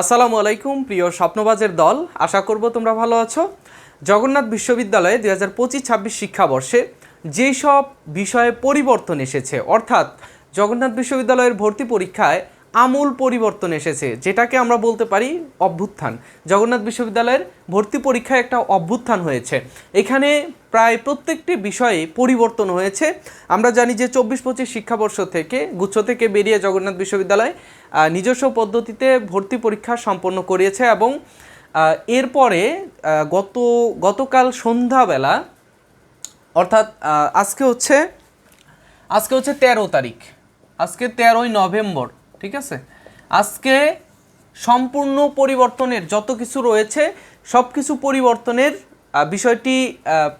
আসসালামু আলাইকুম, প্রিয় স্বপ্নবাজের দল। আশা করব তোমরা ভালো আছো। জগন্নাথ বিশ্ববিদ্যালয়ে দুই হাজার পঁচিশ ছাব্বিশ শিক্ষাবর্ষে যেই সব বিষয়ে পরিবর্তন এসেছে, অর্থাৎ জগন্নাথ বিশ্ববিদ্যালয়ের ভর্তি পরীক্ষায় আমূল পরিবর্তন এসেছে, যেটাকে আমরা বলতে পারি অভ্যুত্থান। জগন্নাথ বিশ্ববিদ্যালয়ের ভর্তি পরীক্ষায় একটা অভ্যুত্থান হয়েছে। এখানে প্রায় প্রত্যেকটি বিষয়ে পরিবর্তন হয়েছে। আমরা জানি যে চব্বিশ পঁচিশ শিক্ষাবর্ষ থেকে, গুচ্ছ থেকে বেরিয়ে জগন্নাথ বিশ্ববিদ্যালয় নিজস্ব পদ্ধতিতে ভর্তি পরীক্ষা সম্পন্ন করিয়েছে এবং এরপরে গত, গতকাল সন্ধ্যাবেলা, অর্থাৎ আজকে হচ্ছে আজকে হচ্ছে তেরো তারিখ। আজকে তেরোই নভেম্বর। ঠিক আছে? আজকে সম্পূর্ণ পরিবর্তনের যত কিছু রয়েছে, সব কিছু পরিবর্তনের বিষয়টি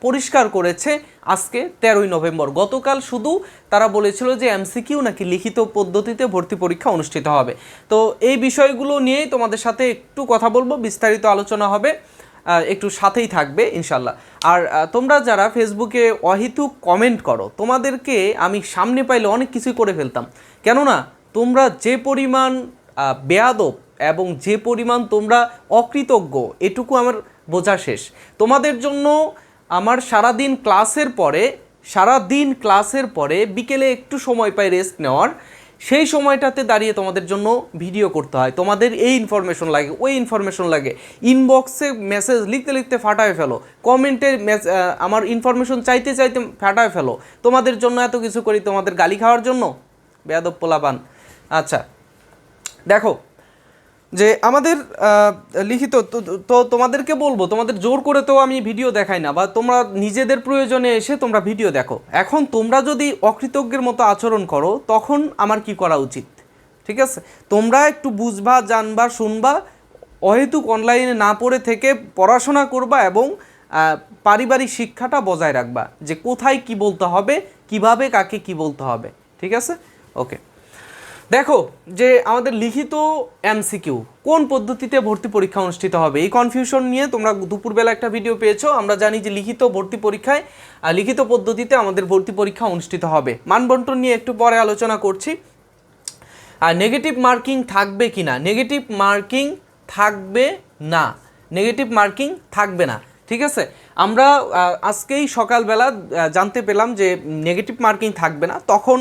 পরিষ্কার করেছে আজকে তেরোই নভেম্বর। গতকাল শুধু তারা বলেছিল যে এমসিকিউ নাকি লিখিত পদ্ধতিতে ভর্তি পরীক্ষা অনুষ্ঠিত হবে। তো এই বিষয়গুলো নিয়েই তোমাদের সাথে একটু কথা বলব, বিস্তারিত আলোচনা হবে একটু সাথেই থাকবে ইনশাল্লাহ আর তোমরা যারা ফেসবুকে অহেতুক কমেন্ট করো, তোমাদেরকে আমি সামনে পাইলে অনেক কিছুই করে ফেলতাম। কেননা তোমরা যে পরিমাণ বেয়াদব এবং যে পরিমাণ তোমরা অকৃতজ্ঞ, এটুকু আমার বোঝা শেষ। তোমাদের জন্য আমার সারাদিন ক্লাসের পরে, সারাদিন ক্লাসের পরে বিকেলে একটু সময় পাই রেস্ট নেওয়ার, সেই সময়টাতে দাঁড়িয়ে তোমাদের জন্য ভিডিও করতে হয়। তোমাদের এই ইনফরমেশন লাগে, ওই ইনফরমেশন লাগে। ইনবক্সে মেসেজ লিখতে লিখতে ফাটায় ফেলো। কমেন্টে আমার ইনফরমেশন চাইতে চাইতে ফাটায় ফেলো। তোমাদের জন্য এত কিছু করি তোমাদের গালি খাওয়ার জন্য? বেয়াদব পোলাপান। আচ্ছা। দেখো, যে আমাদের লিখিত, তো- তোমাদেরকে বলব, তোমাদের জোর করে তো আমি ভিডিও দেখাই না, বা তোমরা নিজেদের প্রয়োজনে এসে তোমরা ভিডিও দেখো। এখন তোমরা যদি অকৃতজ্ঞের মতো আচরণ করো, তখন আমার কি করা উচিত? ঠিক আছে? তোমরা একটু বুঝবা, জানবা, শুনবা, অহেতুক অনলাইনে না পড়ে থেকে পড়াশোনা করবা এবং পারিবারিক শিক্ষাটা বজায় রাখবা, যে কোথায় কি বলতে হবে, কীভাবে কাকে কি বলতে হবে। ঠিক আছে? ওকে দেখো যে আমাদের লিখিত এমসিকিউ, কোন পদ্ধতিতে ভর্তি পরীক্ষা অনুষ্ঠিত হবে? এই কনফিউশন নিয়ে তোমরা দুপুরবেলা একটা ভিডিও পেয়েছ। আমরা জানি যে লিখিত ভর্তি পরীক্ষায় লিখিত পদ্ধতিতে আমাদের ভর্তি পরীক্ষা অনুষ্ঠিত হবে। মানবন্টন নিয়ে একটু পরে আলোচনা করছি। আর নেগেটিভ মার্কিং থাকবে কি না নেগেটিভ মার্কিং থাকবে না। নেগেটিভ মার্কিং থাকবে না। ঠিক আছে? আমরা আজকেই সকালবেলা জানতে পেলাম যে নেগেটিভ মার্কিং থাকবে না। তখন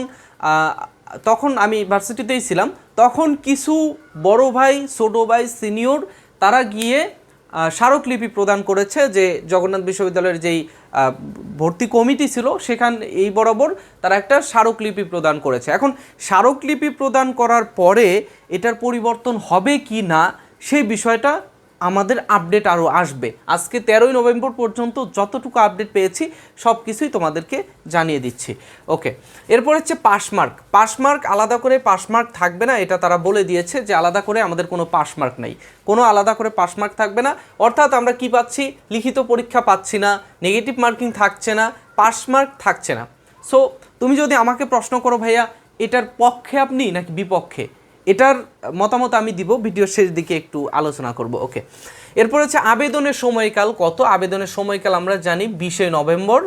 তখন আমি ভার্সিটিতেই ছিলাম, তখন কিছু বড় ভাই, ছোট ভাই, সিনিয়র তারা গিয়ে স্মারকলিপি প্রদান করেছে যে জগন্নাথ বিশ্ববিদ্যালয়ের যেই ভর্তি কমিটি ছিল সেখান, এই বরাবর তারা একটা স্মারকলিপি প্রদান করেছে। এখন স্মারকলিপি প্রদান করার পরে এটার পরিবর্তন হবে কি না সেই বিষয়টা আমাদের আপডেট আরও আসবে। আজকে তেরোই নভেম্বর পর্যন্ত যতটুকু আপডেট পেয়েছি সব কিছুই তোমাদেরকে জানিয়ে দিচ্ছি। ওকে এরপর হচ্ছে পাসমার্ক পাসমার্ক আলাদা করে পাসমার্ক থাকবে না, এটা তারা বলে দিয়েছে যে আলাদা করে আমাদের কোনো পাসমার্ক নেই। কোনো আলাদা করে পাসমার্ক থাকবে না, অর্থাৎ আমরা কি পাচ্ছি? লিখিত পরীক্ষা পাচ্ছি না নেগেটিভ মার্কিং থাকছে না পাসমার্ক থাকছে না। সো তুমি যদি আমাকে প্রশ্ন করো ভাইয়া, এটার পক্ষে আপনি নাকি বিপক্ষে? এটার মতামত আমি দিব ভিডিও শেষ দিকে একটু আলোচনা করব, ওকে। এরপর হচ্ছে আবেদনের সময়কাল, কত আবেদনের সময়কাল আমরা জানি? বিশে নভেম্বর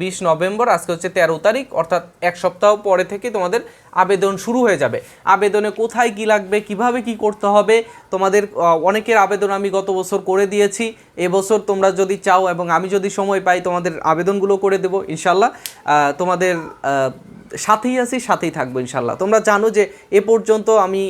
বিশ নভেম্বর, আজকে হচ্ছে তেরো তারিখ, অর্থাৎ এক সপ্তাহ পরে থেকে তোমাদের আবেদন শুরু হয়ে যাবে। আবেদনে কোথায় কি লাগবে, কীভাবে কি করতে হবে, তোমাদের অনেকের আবেদন আমি গত বছর করে দিয়েছি। এবছর তোমরা যদি চাও এবং আমি যদি সময় পাই, তোমাদের আবেদনগুলো করে দেবো, ইনশাল্লাহ। তোমাদের সাথেই আছি, সাথেই থাকব, ইনশাল্লাহ। তোমরা জানো যে এ পর্যন্ত আমি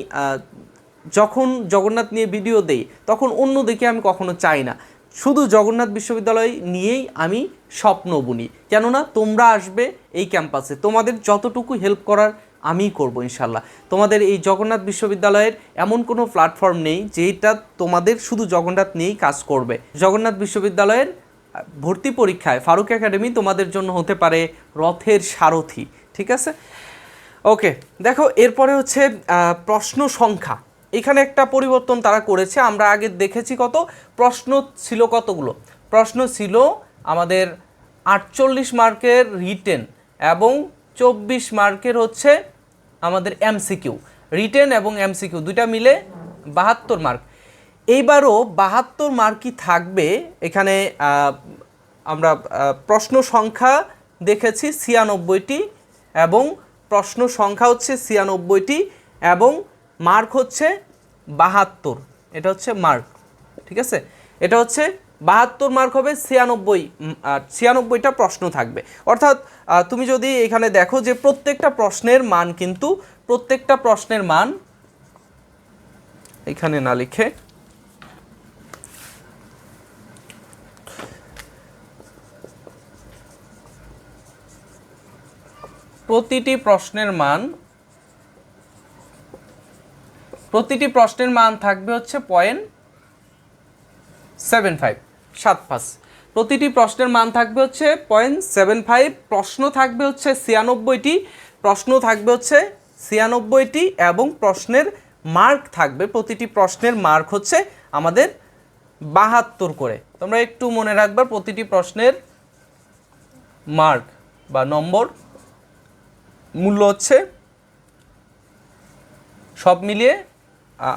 যখন জগন্নাথ নিয়ে ভিডিও দেই, তখন অন্য দিকে আমি কখনো চাই না। শুধু জগন্নাথ বিশ্ববিদ্যালয় নিয়েই আমি স্বপ্ন বুনি। কেননা তোমরা আসবে এই ক্যাম্পাসে। তোমাদের যতটুকু হেল্প করার আমিই করব ইনশাল্লাহ। তোমাদের এই জগন্নাথ বিশ্ববিদ্যালয়ের এমন কোনো প্ল্যাটফর্ম নেই যেটা তোমাদের শুধু জগন্নাথ নিয়েই কাজ করবে। জগন্নাথ বিশ্ববিদ্যালয়ের ভর্তি পরীক্ষায় ফারুক একাডেমি তোমাদের জন্য হতে পারে রথের সারথি। ঠিক আছে? ওকে, দেখো, এরপরে হচ্ছে প্রশ্ন সংখ্যা। এখানে একটা পরিবর্তন তারা করেছে। আমরা আগে দেখেছি কত? প্রশ্ন ছিল কতগুলো? প্রশ্ন ছিল আমাদের আটচল্লিশ মার্কের রিটেন এবং চব্বিশ মার্কের হচ্ছে আমাদের এমসিকিউ। রিটেন এবং এমসিকিউ দুইটা মিলে বাহাত্তর মার্ক। এইবারও বাহাত্তর মার্কই থাকবে। এখানে আমরা প্রশ্ন সংখ্যা দেখেছি ছিয়ানব্বইটি এবং প্রশ্ন সংখ্যা হচ্ছে ছিয়ানব্বইটি এবং মার্ক হচ্ছে বাহাত্তর। এটা হচ্ছে মার্ক, ঠিক আছে? এটা হচ্ছে বাহাত্তর মার্ক হবে ছিয়ানব্বই ছিয়ানব্বইটা প্রশ্ন থাকবে। অর্থাৎ তুমি যদি এখানে দেখো যে প্রত্যেকটা প্রশ্নের মান কিন্তু, প্রত্যেকটা প্রশ্নের মান এখানে না লিখে প্রতিটি প্রশ্নের মান প্রতিটি প্রশ্নের মান থাকবে হচ্ছে পয়েন্ট সেভেন ফাইভ সাত পাঁচ। প্রতিটি প্রশ্নের মান থাকবে হচ্ছে পয়েন্ট সেভেন ফাইভ প্রশ্ন থাকবে হচ্ছে ছিয়ানব্বইটি, প্রশ্ন থাকবে হচ্ছে ছিয়ানব্বইটি এবং প্রশ্নের মার্ক থাকবে। প্রতিটি প্রশ্নের মার্ক হচ্ছে আমাদের বাহাত্তর করে। তোমরা একটু মনে রাখবা প্রতিটি প্রশ্নের মার্ক বা নম্বর মূল্য হচ্ছে সব মিলিয়ে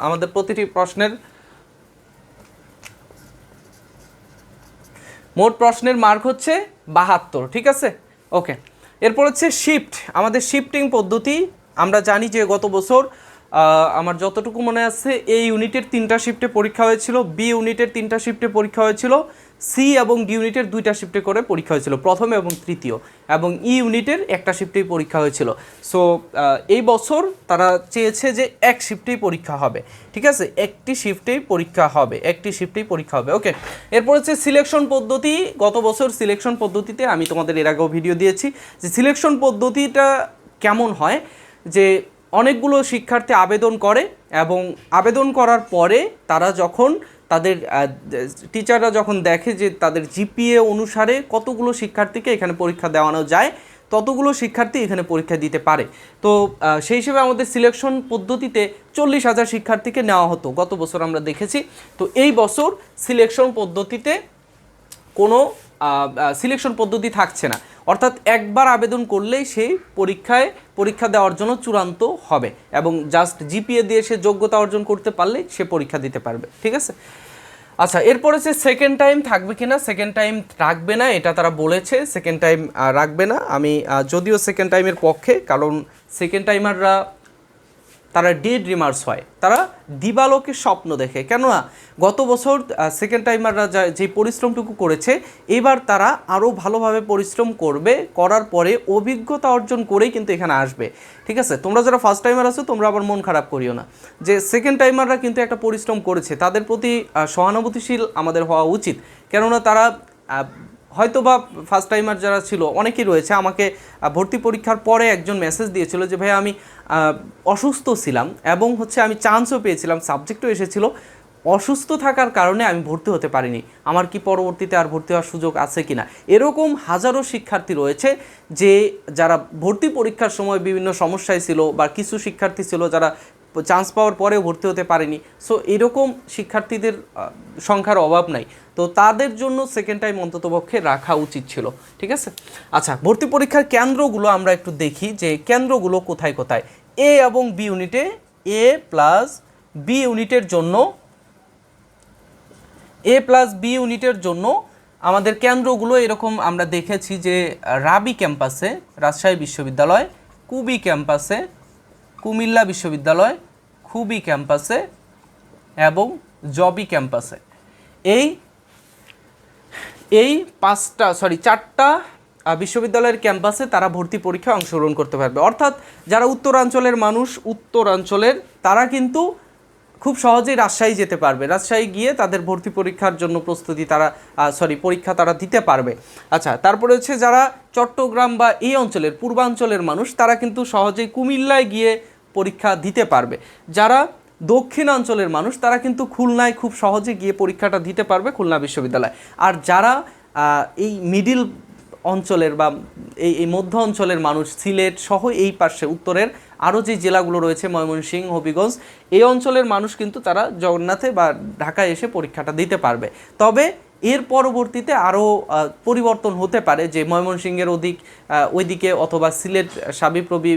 আমাদের প্রতিটি প্রশ্নের মোট প্রশ্নের মার্ক হচ্ছে বাহাত্তর, ঠিক আছে? ওকে। এরপর হচ্ছে শিফট আমাদের শিফটিং পদ্ধতি। আমরা জানি যে গত বছর আমার যতটুকু মনে আছে এ ইউনিটের তিনটা শিফটে পরীক্ষা হয়েছিল বি ইউনিটের তিনটা শিফটে পরীক্ষা হয়েছিল সি এবং ডি ইউনিটের দুইটা শিফটে করে পরীক্ষা হয়েছিল, প্রথম এবং তৃতীয়, এবং ই ইউনিটের একটা শিফটেই পরীক্ষা হয়েছিল। সো এই বছর তারা চেয়েছে যে এক শিফটেই পরীক্ষা হবে, ঠিক আছে? একটি শিফটেই পরীক্ষা হবে, একটি শিফটেই পরীক্ষা হবে ওকে এরপর হচ্ছে সিলেকশন পদ্ধতি। গত বছর সিলেকশন পদ্ধতিতে আমি তোমাদের এর আগেও ভিডিও দিয়েছি যে সিলেকশন পদ্ধতিটা কেমন হয়? যে অনেকগুলো শিক্ষার্থী আবেদন করে এবং আবেদন করার পরে তারা যখন তাদের টিচাররা যখন দেখে যে তাদের জিপিএ অনুসারে কতগুলো শিক্ষার্থীকে এখানে পরীক্ষা দেওয়ানো যায়, ততগুলো শিক্ষার্থী এখানে পরীক্ষা দিতে পারে। তো সেই হিসেবে আমাদের সিলেকশন পদ্ধতিতে চল্লিশ হাজার শিক্ষার্থীকে নেওয়া হতো গত বছর আমরা দেখেছি। তো, এই বছর সিলেকশন পদ্ধতিতে কোনো সিলেকশন পদ্ধতি থাকছে না। অর্থাৎ একবার আবেদন করলেই সেই পরীক্ষায়, পরীক্ষা দেওয়ার জন্য চূড়ান্ত হবে এবং জাস্ট জিপিএ দিয়ে সে যোগ্যতা অর্জন করতে পারলেই সে পরীক্ষা দিতে পারবে, ঠিক আছে? আচ্ছা এরপরে সে সেকেন্ড টাইম থাকবে কি না সেকেন্ড টাইম রাখবে না, এটা তারা বলেছে সেকেন্ড টাইম রাখবে না। আমি যদিও সেকেন্ড টাইমের পক্ষে, কারণ সেকেন্ড টাইমাররা তারা ডে ড্রিমার্স হয়। তারা দিবালোকে স্বপ্ন দেখে। কেননা, গত বছর সেকেন্ড টাইমাররা যা পরিশ্রমটুকু করেছে, এবার তারা আরও ভালোভাবে পরিশ্রম করবে, করার পরে অভিজ্ঞতা অর্জন করেই কিন্তু এখানে আসবে। ঠিক আছে? তোমরা যারা ফার্স্ট টাইমার আছো, তোমরা আবার মন খারাপ করিও না। যে সেকেন্ড টাইমাররা কিন্তু একটা পরিশ্রম করেছে, তাদের প্রতি সহানুভূতিশীল আমাদের হওয়া উচিত। কেননা তারা হয়তো বা ফার্স্ট টাইমার যারা ছিল, অনেকেই রয়েছে, আমাকে ভর্তি পরীক্ষার পরে একজন মেসেজ দিয়েছিল যে ভাই আমি অসুস্থ ছিলাম এবং হচ্ছে আমি চান্সও পেয়েছিলাম সাবজেক্টও এসেছিল, অসুস্থ থাকার কারণে আমি ভর্তি হতে পারিনি। আমার কি পরবর্তীতে আর ভর্তি হওয়ার সুযোগ আছে কি না এরকম হাজারো শিক্ষার্থী রয়েছে যে, যারা ভর্তি পরীক্ষার সময় বিভিন্ন সমস্যায় ছিল বা কিছু শিক্ষার্থী ছিল যারা চান্স পাওয়ার পরেও ভর্তি হতে পারেনি। সো এরকম শিক্ষার্থীদের সংখ্যার অভাব নাই। তো তাদের জন্য সেকেন্ড টাইম অন্ততপক্ষে রাখা উচিত ছিল। ঠিক আছে? আচ্ছা ভর্তি পরীক্ষার কেন্দ্রগুলো আমরা একটু দেখি যে কেন্দ্রগুলো কোথায় কোথায়। এ এবং বি ইউনিটে এ প্লাস বি ইউনিটের জন্য এ প্লাস বি ইউনিটের জন্য আমাদের কেন্দ্রগুলো এরকম আমরা দেখেছি যে রাবি ক্যাম্পাসে, রাজশাহী বিশ্ববিদ্যালয়, কুবি ক্যাম্পাসে, কুমিল্লা বিশ্ববিদ্যালয় খুবই ক্যাম্পাসে এবং জবি ক্যাম্পাসে। এই এই পাঁচটা সরি চারটা বিশ্ববিদ্যালয়ের ক্যাম্পাসে তারা ভর্তি পরীক্ষায় অংশগ্রহণ করতে পারবে। অর্থাৎ যারা উত্তরাঞ্চলের মানুষ, উত্তরাঞ্চলের, তারা কিন্তু খুব সহজেই রাজশাহী যেতে পারবে। রাজশাহী গিয়ে তাদের ভর্তি পরীক্ষার জন্য প্রস্তুতি তারা সরি পরীক্ষা তারা দিতে পারবে। আচ্ছা তারপরে হচ্ছে যারা চট্টগ্রাম বা এই অঞ্চলের, পূর্বাঞ্চলের মানুষ, তারা কিন্তু সহজেই কুমিল্লায় গিয়ে পরীক্ষা দিতে পারবে। যারা দক্ষিণাঞ্চলের মানুষ, তারা কিন্তু খুলনায় খুব সহজে গিয়ে পরীক্ষাটা দিতে পারবে খুলনা বিশ্ববিদ্যালয়। আর যারা এই মিডিল অঞ্চলের বা এই এই মধ্য অঞ্চলের মানুষ, সিলেট সহ এই পার্শ্বে, উত্তরের আরও যে জেলাগুলো রয়েছে, ময়মনসিংহ, হবিগঞ্জ, এই অঞ্চলের মানুষ কিন্তু তারা জগন্নাথে বা ঢাকায় এসে পরীক্ষাটা দিতে পারবে। তবে এর পরবর্তীতে আরও পরিবর্তন হতে পারে যে ময়মনসিংহের অধিক ওইদিকে অথবা সিলেট সাবিপ্রবি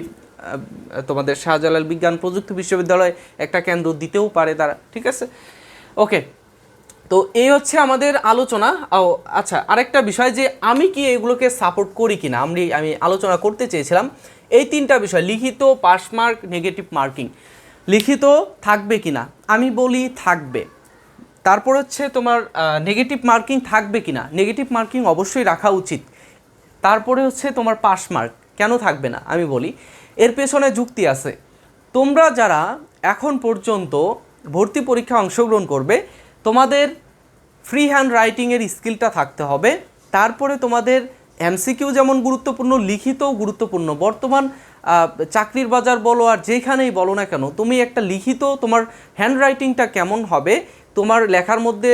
তোমাদের শাহজালাল বিজ্ঞান প্রযুক্তি বিশ্ববিদ্যালয় একটা কেন্দ্র দিতেও পারে তারা, ঠিক আছে? ওকে তো এই হচ্ছে আমাদের আলোচনা। ও আচ্ছা আরেকটা বিষয় যে আমি কি এগুলোকে সাপোর্ট করি কি না আমি আমি আলোচনা করতে চেয়েছিলাম। এই তিনটা বিষয়, লিখিত পাস মার্ক নেগেটিভ মার্কিং লিখিত থাকবে কি না আমি বলি থাকবে। তারপর হচ্ছে তোমার নেগেটিভ মার্কিং থাকবে কি না নেগেটিভ মার্কিং অবশ্যই রাখা উচিত। তারপরে হচ্ছে তোমার পাস মার্ক কেন থাকবে না? আমি বলি এর পেছনে যুক্তি আছে। তোমরা যারা এখন পর্যন্ত ভর্তি পরীক্ষা অংশগ্রহণ করবে, তোমাদের ফ্রি হ্যান্ড রাইটিংয়ের স্কিলটা থাকতে হবে। তারপরে তোমাদের এমসিকিউ যেমন গুরুত্বপূর্ণ, লিখিতও গুরুত্বপূর্ণ। বর্তমান চাকরির বাজার বলো আর যেখানেই বলো না কেন, তুমি একটা লিখিত তোমার হ্যান্ড রাইটিংটা কেমন হবে তোমার লেখার মধ্যে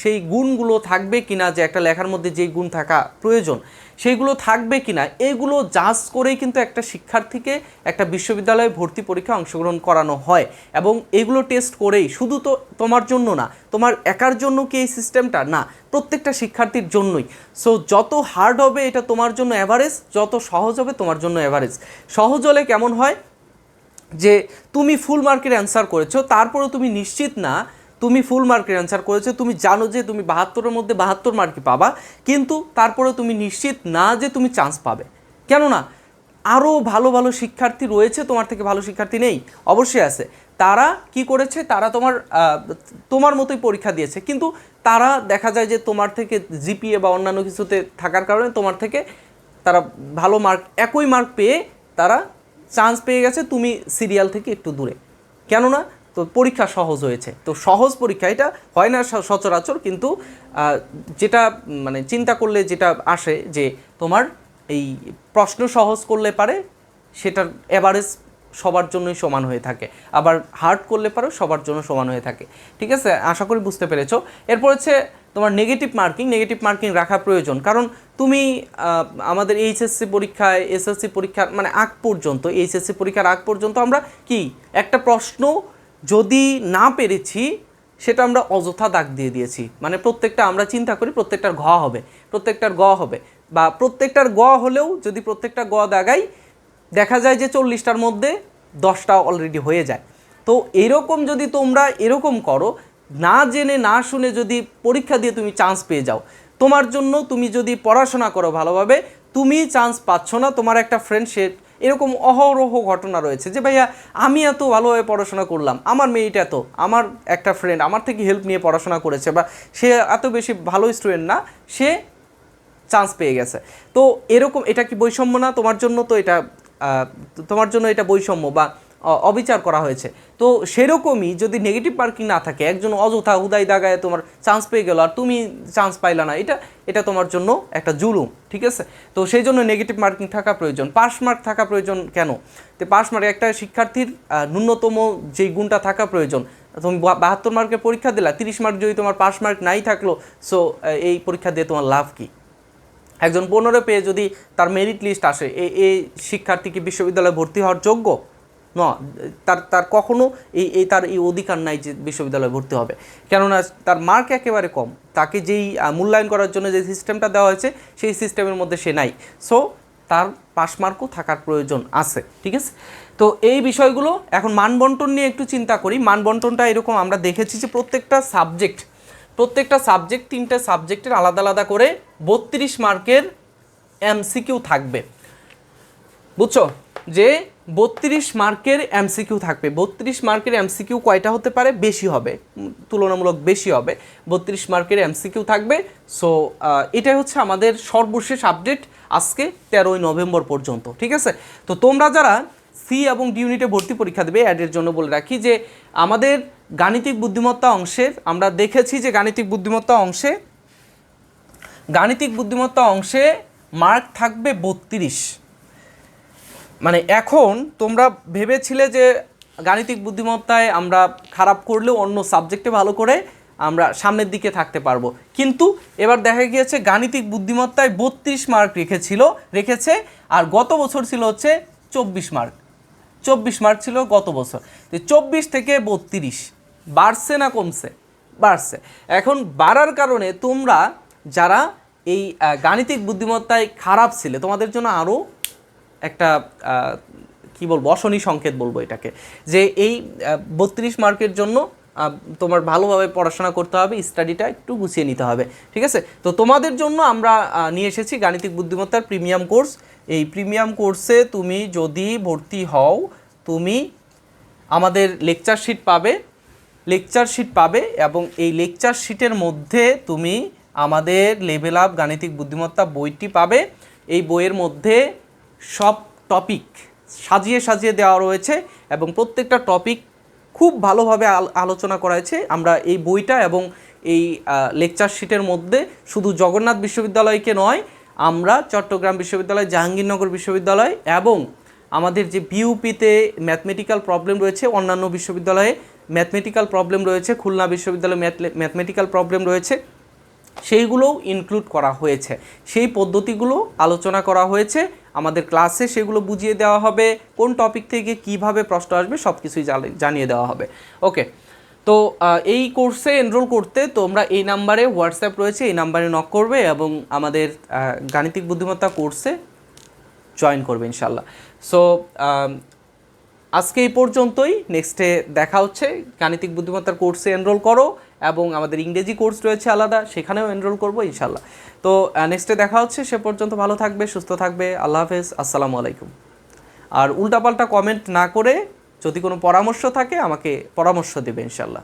সেই গুণগুলো থাকবে কি না যে একটা লেখার মধ্যে যেই গুণ থাকা প্রয়োজন, সেইগুলো থাকবে কি না এগুলো জাজ করেই কিন্তু একটা শিক্ষার্থীকে একটা বিশ্ববিদ্যালয়ে ভর্তি পরীক্ষা অংশগ্রহণ করানো হয়। এবং এগুলো টেস্ট করেই, শুধু তো তোমার জন্য না, তোমার একার জন্য কি এই সিস্টেমটা? না, প্রত্যেকটা শিক্ষার্থীর জন্যই। সো যত হার্ড হবে এটা তোমার জন্য অ্যাভারেজ যত সহজ হবে তোমার জন্য অ্যাভারেজ সহজ হলে কেমন হয়? যে, তুমি ফুল মার্কের অ্যান্সার করেছ, তারপরেও তুমি নিশ্চিত না তুমি ফুল মার্কের অ্যান্সার করেছ, তুমি জানো যে তুমি বাহাত্তরের মধ্যে বাহাত্তর মার্কই পাবা, কিন্তু তারপরে তুমি নিশ্চিত না যে তুমি চান্স পাবে। কেননা আরও ভালো ভালো শিক্ষার্থী রয়েছে, তোমার থেকে ভালো শিক্ষার্থী নেই, অবশ্যই আছে। তারা কি করেছে? তারা তোমার তোমার মতোই পরীক্ষা দিয়েছে, কিন্তু তারা দেখা যায় যে তোমার থেকে জিপিএ বা অন্যান্য কিছুতে থাকার কারণে তোমার থেকে তারা ভালো মার্ক একই মার্ক পেয়ে তারা চান্স পেয়ে গেছে, তুমি সিরিয়াল থেকে একটু দূরে। কেননা তো পরীক্ষা সহজ হয়েছে। তো সহজ পরীক্ষা, এটা হয় না সচরাচর, কিন্তু যেটা মানে চিন্তা করলে যেটা আসে যে তোমার এই প্রশ্ন সহজ করলে পারে, সেটার অ্যাভারেজ সবার জন্যই সমান হয়ে থাকে। আবার হার্ড করলে পারো, সবার জন্য সমান হয়ে থাকে। ঠিক আছে? আশা করি বুঝতে পেরেছ। এরপর হচ্ছে তোমার নেগেটিভ মার্কিং নেগেটিভ মার্কিং রাখা প্রয়োজন। কারণ তুমি আমাদের এইচএসসি পরীক্ষায়, এসএসসি পরীক্ষার মানে আগ পর্যন্ত, এইচএসসি পরীক্ষার আগ পর্যন্ত আমরা কি? একটা প্রশ্ন যদি না পেরেছি, সেটা আমরা অযথা দাগ দিয়ে দিয়েছি। মানে প্রত্যেকটা আমরা চিন্তা করি প্রত্যেকটার ঘ হবে, প্রত্যেকটার গ হবে। বা প্রত্যেকটার গ হলেও যদি প্রত্যেকটা গ দাগাই, দেখা যায় যে চল্লিশটার মধ্যে দশটা অলরেডি হয়ে যায়। তো এরকম যদি তোমরা এরকম করো, না জেনে, না শুনে যদি পরীক্ষা দিয়ে তুমি চান্স পেয়ে যাও, তোমার জন্য তুমি যদি পড়াশোনা করো ভালোভাবে, তুমি চান্স পাচ্ছ না, তোমার একটা ফ্রেন্ড সে এরকম অহরহ ঘটনা রয়েছে যে, ভাইয়া, আমি এত ভালোভাবে পড়াশোনা করলাম, আমার মেয়েটা এত আমার একটা ফ্রেন্ড আমার থেকে হেল্প নিয়ে পড়াশোনা করেছে বা সে এত বেশি ভালো স্টুডেন্ট না, সে চান্স পেয়ে গেছে। তো এরকম, এটা কি বৈষম্য না? তোমার জন্য তো এটা তোমার জন্য এটা বৈষম্য বা অবিচার করা হয়েছে। তো সেরকমই যদি নেগেটিভ মার্কিং না থাকে, একজন অযথা হুদাই দাগায় তোমার চান্স পেয়ে গেল, আর তুমি চান্স পাইলা না, এটা এটা তোমার জন্য একটা জুলুম, ঠিক আছে? তো সেই জন্য নেগেটিভ মার্কিং থাকা প্রয়োজন। পাস মার্ক থাকা প্রয়োজন কেন? তো পাস মার্ক একটা শিক্ষার্থীর ন্যূনতম যেই গুণটা থাকা প্রয়োজন। তুমি বাহাত্তর মার্কের পরীক্ষা দিলা, তিরিশ মার্ক যদি তোমার পাস মার্ক নাই থাকল সো এই পরীক্ষা দিয়ে তোমার লাভ কী? একজন পনেরো পেয়ে যদি তার মেরিট লিস্ট আসে এই শিক্ষার্থী কি বিশ্ববিদ্যালয়ে ভর্তি হওয়ার যোগ্য? ন, তার তার কখনো এই এই, তার এই অধিকার নাই যে বিশ্ববিদ্যালয়ে ভর্তি হবে। কেননা তার মার্ক একেবারে কম। তাকে যেই মূল্যায়ন করার জন্য যে সিস্টেমটা দেওয়া হয়েছে, সেই সিস্টেমের মধ্যে সে নাই। সো তার পাস মার্কও থাকার প্রয়োজন আছে, ঠিক আছে? তো এই বিষয়গুলো এখন মানবন্টন নিয়ে একটু চিন্তা করি। মানবন্টনটা এরকম আমরা দেখেছি যে প্রত্যেকটা সাবজেক্ট প্রত্যেকটা সাবজেক্ট তিনটে সাবজেক্টের আলাদা আলাদা করে বত্রিশ মার্কের এমসিকিউ থাকবে। বুঝছ? যে বত্রিশ মার্কের এমসিকিউ থাকবে। বত্রিশ মার্কের এমসিকিউ কয়টা হতে পারে? বেশি হবে। তুলনামূলক বেশি হবে। বত্রিশ মার্কের এমসিকিউ থাকবে। সো এটাই হচ্ছে আমাদের সর্বশেষ আপডেট আজকে, তেরোই নভেম্বর পর্যন্ত। ঠিক আছে? তো তোমরা যারা সি এবং ডি ইউনিটে ভর্তি পরীক্ষা দেবে, অ্যাডের জন্য বলে রাখি যে আমাদের গাণিতিক বুদ্ধিমত্তা অংশের, আমরা দেখেছি যে গাণিতিক বুদ্ধিমত্তা অংশে, গাণিতিক বুদ্ধিমত্তা অংশে মার্ক থাকবে বত্রিশ। মানে এখন তোমরা ভেবেছিলে যে গাণিতিক বুদ্ধিমত্তায় আমরা খারাপ করলেও অন্য সাবজেক্টে ভালো করে আমরা সামনের দিকে থাকতে পারব। কিন্তু এবার দেখা গিয়েছে গাণিতিক বুদ্ধিমত্তায় বত্রিশ মার্ক রেখেছিল, রেখেছে, আর গত বছর ছিল হচ্ছে চব্বিশ মার্ক চব্বিশ মার্ক ছিল গত বছর। তো চব্বিশ থেকে বত্রিশ, বাড়ছে না কমছে? বাড়ছে। এখন বাড়ার কারণে তোমরা যারা এই গাণিতিক বুদ্ধিমত্তায় খারাপ ছিলে, তোমাদের জন্য আরও একটা কি বলব, অশনি সংকেত বলব এটাকে। যে এই বত্রিশ মার্কের জন্য তোমার ভালোভাবে পড়াশোনা করতে হবে স্টাডিটা একটু গুছিয়ে নিতে হবে, ঠিক আছে? তো তোমাদের জন্য আমরা নিয়ে এসেছি গাণিতিক বুদ্ধিমত্তার প্রিমিয়াম কোর্স। এই প্রিমিয়াম কোর্সে তুমি যদি ভর্তি হও, তুমি আমাদের লেকচার শিট পাবে, লেকচার শিট পাবে এবং এই লেকচার শিটের মধ্যে তুমি আমাদের লেভেল আপ গাণিতিক বুদ্ধিমত্তা বইটি পাবে। এই বইয়ের মধ্যে সব টপিক সাজিয়ে সাজিয়ে দেওয়া রয়েছে এবং প্রত্যেকটা টপিক খুব ভালোভাবে আল- আলোচনা করা হয়েছে। আমরা এই বইটা এবং এই লেকচার শিটের মধ্যে শুধু জগন্নাথ বিশ্ববিদ্যালয়কে নয়, আমরা চট্টগ্রাম বিশ্ববিদ্যালয়, জাহাঙ্গীরনগর বিশ্ববিদ্যালয় এবং আমাদের যে বিউপিতে ম্যাথমেটিক্যাল প্রবলেম রয়েছে, অন্যান্য বিশ্ববিদ্যালয়ে ম্যাথমেটিক্যাল প্রবলেম রয়েছে, খুলনা বিশ্ববিদ্যালয়ে ম্যাথমেটিক্যাল প্রবলেম রয়েছে সেইগুলোও ইনক্লুড করা হয়েছে। সেই পদ্ধতিগুলো আলোচনা করা হয়েছে। আমাদের ক্লাসে সেগুলো বুঝিয়ে দেওয়া হবে। কোন টপিক থেকে কীভাবে প্রশ্ন আসবে সব কিছুই জানিয়ে দেওয়া হবে। ওকে তো এই কোর্সে এনরোল করতে তোমরা এই নাম্বারে হোয়াটসঅ্যাপ রয়েছে, এই নাম্বারে নক করবে এবং আমাদের গাণিতিক বুদ্ধিমত্তা কোর্সে জয়েন করবে ইনশাল্লাহ সো আজকে এই পর্যন্তই। নেক্সটে দেখা হচ্ছে। গাণিতিক বুদ্ধিমত্তার কোর্সে এনরোল করো। এবং আমাদের ইংরেজি কোর্স রয়েছে আলাদা, সেখানেও এনরোল করব ইনশাল্লাহ। তো নেক্সটে দেখা হচ্ছে, সে পর্যন্ত ভালো থাকবে, সুস্থ থাকবে, আল্লাহ হাফেজ, আসসালামু আলাইকুম। আর উল্টাপাল্টা কমেন্ট না করে যদি কোনো পরামর্শ থাকে, আমাকে পরামর্শ দেবে ইনশাল্লাহ।